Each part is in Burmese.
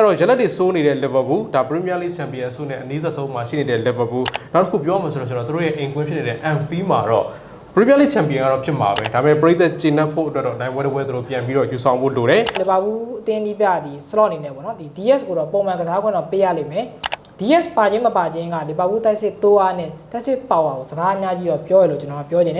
အဲ့တော့ရလက်တွေစိုးနေတဲ့ Liverpool ဒါ Premier League Champion ဆုနဲ့အနည်းဆက်ဆုံးမှာရှိနေတဲ့ Liverpool နောက်တစ်ခုပြောမှဆိုတော့ကျွန်တော်တို့ရဲ့အိမ်ကွင်းဖြစ်နေတဲ့ Anfield မှာတော့ Premier League Champion ကတော့ဖြစ်မှာပဲဒါပေမဲ့ပရိသတ်ကျင်းနှက်ဖို့အတွက်တော့နိုင်ဝဲတစ်ဝဲသူတို့ပြန်ပြီးတော့ယူဆောင်ဖို့လိုတယ်လီဗာပူးအသင်းဒီပြဒီ slot အနေနဲ့ပေါ့နော်ဒီ DS ကိုတော့ပုံမှန်ကစားခွင့်တော့ပေးရလိမ့်မယ် DS ပါခြင်းမပါခြင်းကလီဗာပူးတိုက်စစ်တိုးအားနဲ့တိုက်စစ်ပါဝါကိုစကားအများကြီးတော့ပြောရလို့ကျွန်တော်ကပြောချင်တယ်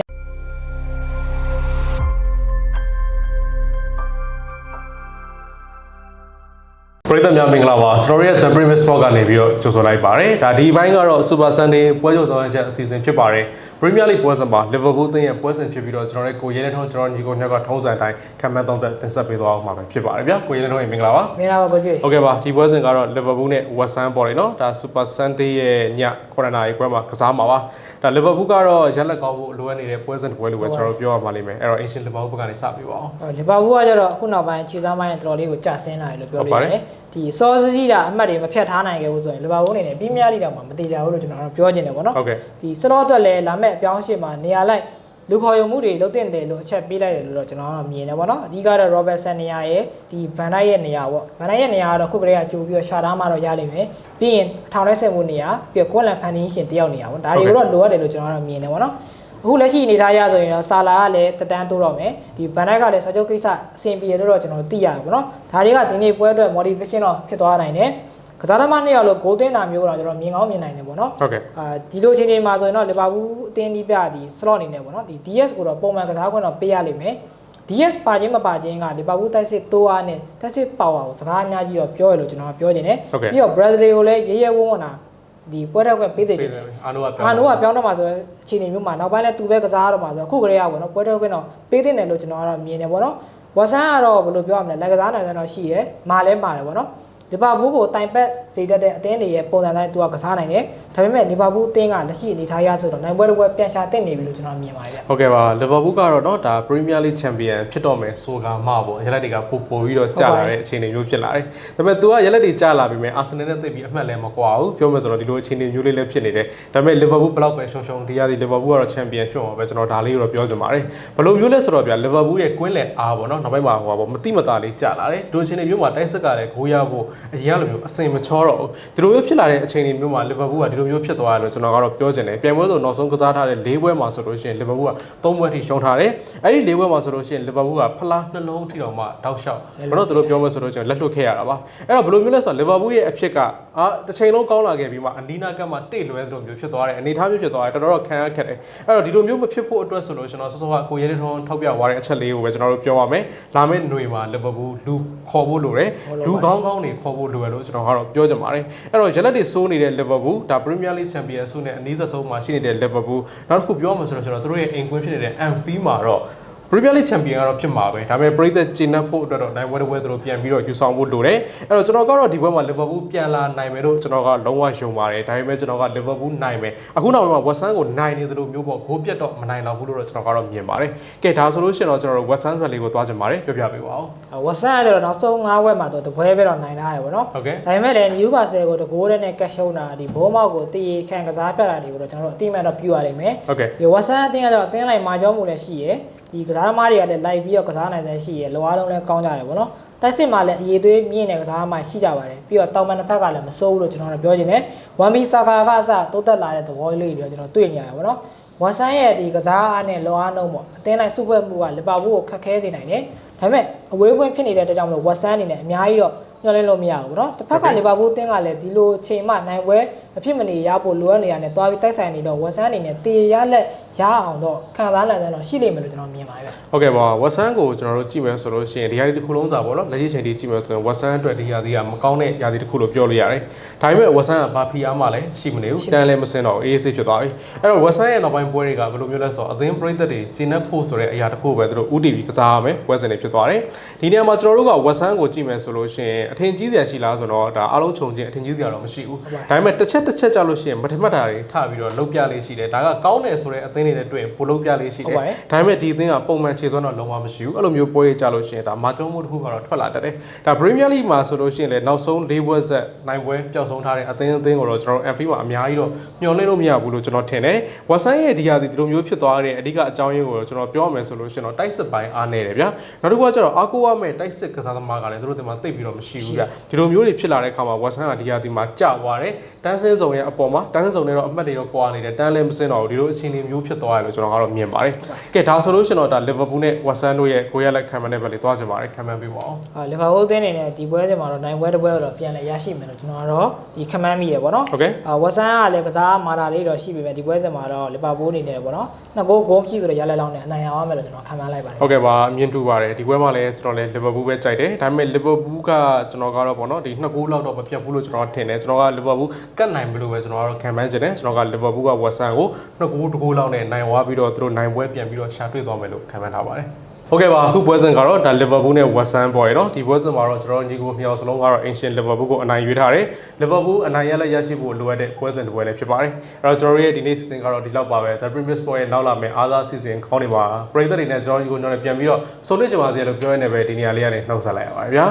ပရိသတ်များမင်္ဂလာပါကျွန်တော်တို့ရဲ့ The Premier Sport ကနေပြီးတော့ကြိုဆိုလိုက်ပါတယ်ဒါဒီဘိုင်းကတော့ Super Sunday ပွဲချုပ်သောင်းချက်အစီအစဉ်ဖြစ်ပါတယ် Premier League ပွဲစဉ်မှာ Liverpool အသင်းရဲ့ပွဲစဉ်ဖြစ်ပြီးတော့ကျွန်တော်တို့ကိုရဲနဲ့ထုံးကျွန်တော်ညီကိုညက်ကထုံးစံတိုင်းခံမှန်းသုံးသက်တင်ဆက်ပေးသွားအောင်မှာပဲဖြစ်ပါတယ်ဗျာကိုရဲနဲ့ထုံးရေမင်္ဂလာပါမင်္ဂလာပါကိုကျွေးဟုတ်ကဲ့ပါဒီပွဲစဉ်ကတော့ Liverpool နဲ့ West Ham ပေါ်တယ်နော်ဒါ Super Sunday ရဲ့ည9နာရီခွဲမှာကစားမှာပါဒါ Liverpool ကတော့ရက်လက်ကောင်းဖို့လိုအပ်နေတဲ့ပွဲစဉ်တစ်ပွဲလိုပဲကျွန်တော်တို့ပြောရမှာလိမ့်မယ်အဲ့တော့ Asian Liverpool ဘက်ကနေစပြီးပါအောင်လီဗာပူးကကျတော့အခုနောက်ပိုင်းခြေစားမိုင်းတော်တော်လေးကိုကျဆင်းလာတယ်လို့ပြောဟုတ်လို့ပါရတယ်တယ် ဒီစောစစီးတာအမှတ်တွေမဖြတ်ထားနိုင်ခဲ့ဘူးဆိုရင်လီဗာပူးအနေနဲ့ပြီးမြလိတော့မှမတေချာဘူးလို့ကျွန်တော်တို့ပြောချင်တယ်ပေါ့နော်ဟုတ်ကဲ့ဒီစလော့အတွက်လည်းလာမဲ့အပြောင်းအရွှေ့မှာနေရာလိုက်လူခေါ်ရုံမှုတွေလုပ်တင်တယ်လို့အချက်ပေးလိုက်တယ်လို့တော့ကျွန်တော်ကတော့မြင်တယ်ပေါ့နော်အဓိကတော့ Robertson နေရာရဲ့ဒီ Van Dijk ရဲ့နေရာပေါ့ Van Dijk ရဲ့နေရာကတော့ခုကလေးကကြိုပြီးတော့ရှာထားမှတော့ရလိမ့်မယ်ပြီးရင်ထောင်ထဲဆက်မှုနေရာပြီးတော့ကွန်လန်ဖန်တီးရှင်တယောက်နေရာပေါ့ဒါတွေကိုတော့လိုအပ်တယ်လို့ကျွန်တော်ကတော့မြင်တယ်ပေါ့နော် အခုလက်ရှိအနေထားရဆိုရင်တော့ဆာလာကလည်းတက်တန်းတိုးတော့မယ်ဒီဗန်ဒိုက်ကလည်းစာချုပ်ကိစ္စအဆင်ပြေလို့တော့ကျွန်တော်သိရတယ်ပေါ့နော်ဒါတွေကဒီနေ့ပွဲအတွက် motivation တော့ဖြစ်သွားနိုင်တယ်ကစားသမားနှစ်ယောက်လို့ဂိုးသွင်းတာမျိုးတော့ကျွန်တော်မြင်ကောင်းမြင်နိုင်တယ်ပေါ့နော်ဟုတ်ကဲ့အာဒီလိုအချိန်တွေမှာဆိုရင်တော့လီဗာပူးအသင်းဒီပြဒီ slot အနေနဲ့ပေါ့နော်ဒီ DS ကိုတော့ပုံမှန်ကစားခွင့်တော့ပေးရလိမ့်မယ် DS ပါခြင်းမပါခြင်းကလီဗာပူးတိုက်စစ်တိုးအားနဲ့တိုက်စစ်ပါဝါကိုစကားအများကြီးတော့ပြောရလို့ကျွန်တော်ကပြောချင်တယ်ဟုတ်ကဲ့ပြီးတော့ Brazil ကိုလည်းရဲရဲဝုန်းဝန်းတာ ဒီပွဲတော့ခွင့်ပေးစေချင်တယ်အာနိုကပြောအာနိုကပြောင်းတော့မှာဆိုတော့အခြေအနေမျိုးမှာနောက်ပိုင်းလည်းသူပဲကစားတော့မှာဆိုတော့အခုကလေးကပေါ့နော်ပွဲတော့ခွင့်တော့ပေးတဲ့တယ်လို့ကျွန်တော်ကတော့မြင်တယ်ပေါ့နော်ဝါဆန်ကတော့ဘယ်လိုပြောရမလဲလက်ကစားနိုင်တဲ့တော့ရှိရယ်မာလဲမာတယ်ပေါ့နော် ဒီပါဘူးကိုတိုင်ပတ်စေတတ်တဲ့အသင်းတွေရဲ့ပုံစံတိုင်းသူကကစားနိုင်တယ်။ဒါပေမဲ့လီဗာပူးအသင်းကလက်ရှိအနေထားရဆိုတော့နိုင်ပွဲတစ်ပွဲပြန်ရှာတက်နေပြီလို့ကျွန်တော်မြင်ပါတယ်ဗျ။ဟုတ်ကဲ့ပါလီဗာပူးကတော့တော့ဒါပရီးမီးယားလိချန်ပီယံဖြစ်တော့မယ်ဆိုကမှပေါ့ရလက်တွေကပိုပိုပြီးတော့ကြာလာတဲ့အခြေအနေမျိုးဖြစ်လာတယ်။ဒါပေမဲ့သူကရလက်တွေကြာလာပြီမယ်အာဆင်နယ်နဲ့သိပြီးအမှတ်လည်းမကွာဘူးပြောမယ်ဆိုတော့ဒီလိုအခြေအနေမျိုးလေးလည်းဖြစ်နေတယ်။ဒါပေမဲ့လီဗာပူးဘလောက်ပဲရှုံရှုံဒီရသည်လီဗာပူးကတော့ချန်ပီယံဖြစ်မှာပဲကျွန်တော်ဒါလေးကိုတော့ပြောချင်ပါတယ်။ဘလိုမျိုးလဲဆိုတော့ဗျာလီဗာပူးရဲ့ကွင်းလယ်အားပေါ့နော်နောက်ပိုင်းမှာဟိုပါပေါ့မတိမတာလေးကြာလာတယ်။ဒီလိုအခြေအနေမျိုးမှာတိုက်စစ်ကလည်းဂိုးရဖို့အရင်ကလိုမျိုးအစင်မချောတော့ဘူး။ဒီလိုမျိုးဖြစ်လာတဲ့အခြေအနေမျိုးမှာ Liverpool ကဒီလိုမျိုးဖြစ်သွားတယ်လို့ကျွန်တော်ကတော့ပြောချင်တယ်။ပြန်ပွဲဆိုနောက်ဆုံးကစားထားတဲ့၄ပွဲမှာဆိုလို့ရှိရင် Liverpool က၃ပွဲထိရှုံးထားတယ်။အဲ့ဒီ၄ပွဲမှာဆိုလို့ရှိရင် Liverpool ကဖလားနှလုံးထိတော့မှတောက်လျှောက်ဘယ်တော့သူတို့ပြောမယ်ဆိုလို့ရှိရင်လက်လွတ်ခဲ့ရတာပါ။အဲ့တော့ဘယ်လိုမျိုးလဲဆိုတော့ Liverpool ရဲ့အဖြစ်ကအာတစ်ချိန်လုံးကောင်းလာခဲ့ပြီးမှအနီးနားကပ်မှတိတ်လွဲသလိုမျိုးဖြစ်သွားတယ်။အနေထားမျိုးဖြစ်သွားတယ်တော်တော်တော့ခံရခက်တယ်။အဲ့တော့ဒီလိုမျိုးမဖြစ်ဖို့အတွက်ဆိုလို့ကျွန်တော်စောစောကကိုရဲတဲ့ထုံးထောက်ပြသွားတဲ့အချက်လေးကိုပဲကျွန်တော်တို့ပြောပါမယ်။လာမယ့်ຫນွေမှာ Liverpool လူခေါ်ဖို့လိုတယ်။လူကောင်းကောင်းတွေခေါ်ဖို့လိုတယ်လို့ကျွန်တော်ကတော့ပြောချင်ပါတယ်။အဲ့တော့ရလက်တွေစိုးနေတဲ့ Liverpool ဒါ Premier League Champion ဆုနဲ့အနည်းဆက်ဆုံးမှာရှိနေတဲ့ Liverpool နောက်တစ်ခုပြောမှဆိုတော့ကျွန်တော်တို့ရဲ့အိမ်ကွင်းဖြစ်နေတဲ့ Anfield မှာတော့ Premier League Champion ကတော့ဖြစ်မှာပဲဒါပေမဲ့ပရိသတ်ကျင်းနှက်ဖို့အတွက်တော့နိုင်ဝဲတစ်ဝဲသူတို့ပြန်ပြီးတော့ယူဆောင်ဖို့လိုတယ်အဲ့တော့ကျွန်တော်ကတော့ဒီဘက်မှာ Liverpool ပြန်လာနိုင်မယ်လို့ကျွန်တော်ကလုံးဝယုံပါတယ်ဒါပေမဲ့ကျွန်တော်က Liverpool နိုင်မယ်အခုနောက်ပိုင်းမှာ West Ham ကိုနိုင်နေသလိုမျိုးပေါ့ဂိုးပြတ်တော့မနိုင်တော့ဘူးလို့တော့ကျွန်တော်ကတော့မြင်ပါတယ်ကဲဒါဆိုလို့ရှိရင်တော့ကျွန်တော်တို့ West Ham ဘက်လေးကိုသွားကြပါတယ်ပြောပြပေးပါဦးဝက်ဆန်ကကျတော့နောက်ဆုံး၅ဝက်မှာတော့တပွဲပဲတော့နိုင်ထားရပေါ့နော်ဟုတ်ကဲ့ဒါပေမဲ့လည်းနယူကာဆယ်ကိုတကိုးတဲ့နဲ့ကတ်ရှုံးတာဒီဘောမောက်ကိုတည်ခံကစားပြတာတွေကိုတော့ကျွန်တော်တို့အတိအမှန်တော့ပြုရနိုင်မယ်ဟုတ်ကဲ့ဒီဝက်ဆန်အတင်းကတော့အတင်းလိုက်မာကြောမှုလည်းရှိရယ် ဒီကစားသမားတွေကလည်းလိုက်ပြီးတော့ကစားနိုင်တဲ့ရှိရယ်လောအားလုံးလည်းကောင်းကြတယ်ပေါ့နော်တိုက်စစ်မှာလည်းအရေးသွေးမြင့်တဲ့ကစားသမားရှိကြပါတယ်ပြီးတော့တောင်ပန်တစ်ဖက်ကလည်းမစိုးဘူးလို့ကျွန်တော်တို့ပြောချင်တယ်ဝမ်ဘီဆာကာကအစတိုးတက်လာတဲ့သဘောလေးတွေတော့ကျွန်တော်တွေ့နေရတယ်ပေါ့နော်ဝက်ဆန်ရဲ့ဒီကစားအားနဲ့လောအားနှုံးပေါ့အတင်းလိုက်စုပွဲမှုကလီဗာပူးကိုခက်ခဲစေနိုင်တယ်ဒါပေမဲ့အဝေးကွင်းဖြစ်နေတဲ့အတွက်ကြောင့်မလို့ဝက်ဆန်အနေနဲ့အများကြီးတော့ညှော်လင်းလို့မရဘူးเนาะတစ်ဖက်ကလီဗာပူးအသင်းကလည်းဒီလိုအချိန်မှနိုင်ပွဲ အဖြစ်မနေရဖို့လိုအပ်နေရတယ်တွားပြီးတိုက်ဆိုင်နေတော့ဝက်ဆန်အနေနဲ့တေရလက်ရအောင်တော့ခံစားနိုင်တဲ့တော့ရှိလိမ့်မယ်လို့ကျွန်တော်မြင်ပါတယ်ဗျဟုတ်ကဲ့ပါ West Ham ကိုကျွန်တော်တို့ကြည့်မယ်ဆိုလို့ရှိရင်ဒီဟာဒီတစ်ခုလုံးစာပေါ့နော်လက်ရှိချိန်ထိကြည့်မယ်ဆိုရင် West Ham အတွက်ဒီဟာဒီကမကောင်းတဲ့ຢာဒီတစ်ခုလို့ပြောလို့ရတယ်ဒါပေမဲ့ West Ham ကဘာဖီအားမှလည်းရှိမနေဘူးတန်လည်းမစင်းတော့အေးအေးဆေးဖြစ်သွားပြီအဲ့တော့ West Ham ရဲ့နောက်ပိုင်းပွဲတွေကဘယ်လိုမျိုးလဲဆိုတော့အသင်းပရိသတ်တွေကျင်းနှက်ဖို့ဆိုတဲ့အရာတစ်ခုပဲသူတို့ UTV ကစားရမယ်ပွဲစဉ်တွေဖြစ်သွားတယ်ဒီနေရာမှာကျွန်တော်တို့က West Ham ကိုကြည့်မယ်ဆိုလို့ရှိရင်အထင်ကြီးစရာရှိလားဆိုတော့ဒါအားလုံးခြုံချင်းအထင်ကြီးစရာတော့မရှိဘူးဒါပေမဲ့တစ်ချက်ချက်တစ်ချက်ကြလို့ရှိရင်မထမတ်တာတွေထပြီးတော့လုတ်ပြလေးရှိတယ်ဒါကကောင်းတယ်ဆိုတဲ့အသင်းတွေနဲ့တွေ့ရင်ပိုလုတ်ပြလေးရှိတယ်ဒါပေမဲ့ဒီအသင်းကပုံမှန်ခြေစွမ်းတော့လုံးဝမရှိဘူးအဲ့လိုမျိုးပွဲရကြလို့ရှိရင်ဒါမာကျုံးမှုတစ်ခုကတော့ထွက်လာတတ်တယ်ဒါ Premier League မှာဆိုလို့ရှိရင်လည်းနောက်ဆုံး၄ဘွဲဆက်နိုင်ပွဲပျောက်ဆုံးထားတဲ့အသင်းအသင်းကိုတော့ကျွန်တော် MV မှာအများကြီးတော့မျှော်လင့်လို့မရဘူးလို့ကျွန်တော်ထင်တယ်ဝက်ဆန်ရဲ့ဒီဟာဒီဒီလိုမျိုးဖြစ်သွားတဲ့အဓိကအကြောင်းရင်းကိုကျွန်တော်ပြောရမယ်ဆိုလို့ရှိရင်တော့တိုက်စစ်ပိုင်းအားနေတယ်ဗျာနောက်တစ်ခုကကျတော့အာကိုဝမဲ့တိုက်စစ်ကစားသမားကလည်းသူတို့ဒီမှာတိတ်ပြီးတော့မရှိဘူးဗျဒီလိုမျိုးတွေဖြစ်လာတဲ့အခါမှာဝက်ဆန်ကဒီဟာဒီမှာကြာသွားတယ်တန်းစင်းင်းစုံရဲ့အပေါ်မှာတန်းစုံနဲ့တော့အမှတ်တွေတော့ကွာနေတယ်တန်းလည်းမစင်းတော့ဘူးဒီလိုအခြေအနေမျိုးဖြစ်သွားတယ်လို့ကျွန်တော်ကတော့မြင်ပါတယ်ကဲဒါဆိုလို့ရှင်တော့ဒါလီဗာပူးနဲ့ဝက်ဆန်တို့ရဲ့ကိုရလက်ခံမနဲ့ပဲလေသွားချင်ပါတယ်ခံမပေးပါအောင်ဟာလီဗာပူးအသင်းအနေနဲ့ဒီပွဲစဉ်မှာတော့နိုင်ပွဲတစ်ပွဲတော့ပြန်လဲရရှိမယ်လို့ကျွန်တော်ကတော့ဒီခံမမိရပေါ့နော်ဟုတ်ကဲ့ဝက်ဆန်ကလည်းကစားမာတာလေးတော့ရှိပေမဲ့ဒီပွဲစဉ်မှာတော့လီဗာပူးအနေနဲ့ပေါ့နော်နှစ်ဂိုးဂိုးပြည့်ဆိုတော့ရလက်လောက်နဲ့အနိုင်ရအောင်မယ်လို့ကျွန်တော်ခံမလိုက်ပါတယ်ဟုတ်ကဲ့ပါအမြင်တူပါတယ်ဒီပွဲမှာလည်းကျွန်တော်လည်းလီဗာပူးပဲကြိုက်တယ်ဒါပေမဲ့လီဗာပူးကကျွန်တော်ကတော့ပေါ့နော်ဒီနှစ်ဂိုးလောက်တော့မပြတ်ဘူးလို့ကျွန်တော်ထင်တယ်ကျွန်တော်ကလီဗာပူးကတ်နိုင်မလို့ပဲကျွန်တော်ကတော့ခံမှန်းချင်တယ်ကျွန်တော်ကလီဗာပူးကဝက်ဆန်ကိုနှစ်ဂိုးတစ်ဂိုးလောက်နဲ့နိုင်ဝါပြီးတော့သူတို့နိုင်ပွဲပြန်ပြီးတော့ရှာတွေ့သွားမယ်လို့ခံမှန်းထားပါတယ်ဟုတ်ကဲ့ပါအခုပွဲစဉ်ကတော့ဒါလီဗာပူးနဲ့ဝက်ဆန်ပေါ်ရနော်ဒီပွဲစဉ်မှာတော့ကျွန်တော်ညီကိုမြောက်စလုံးကတော့အင်ရှင်လီဗာပူးကိုအနိုင်ရွေးထားတယ်လီဗာပူးအနိုင်ရလက်ရရှိဖို့လိုအပ်တဲ့ပွဲစဉ်တစ်ပွဲလည်းဖြစ်ပါတယ်အဲ့တော့ကျွန်တော်ရဲ့ဒီနေ့စီစဉ်ကတော့ဒီလောက်ပါပဲ The Premier Sport ရဲ့နောက်လာမယ့်အားသားစီစဉ်ခေါင်းတွေမှာပရိသတ်တွေနဲ့ကျွန်တော်ညီကိုညောင်းနဲ့ပြန်ပြီးတော့ဆုံးဖြတ်ကြပါစေလို့ပြောရနေပဲဒီနေရာလေးကနေနှုတ်ဆက်လိုက်ရပါတယ်ဗျာ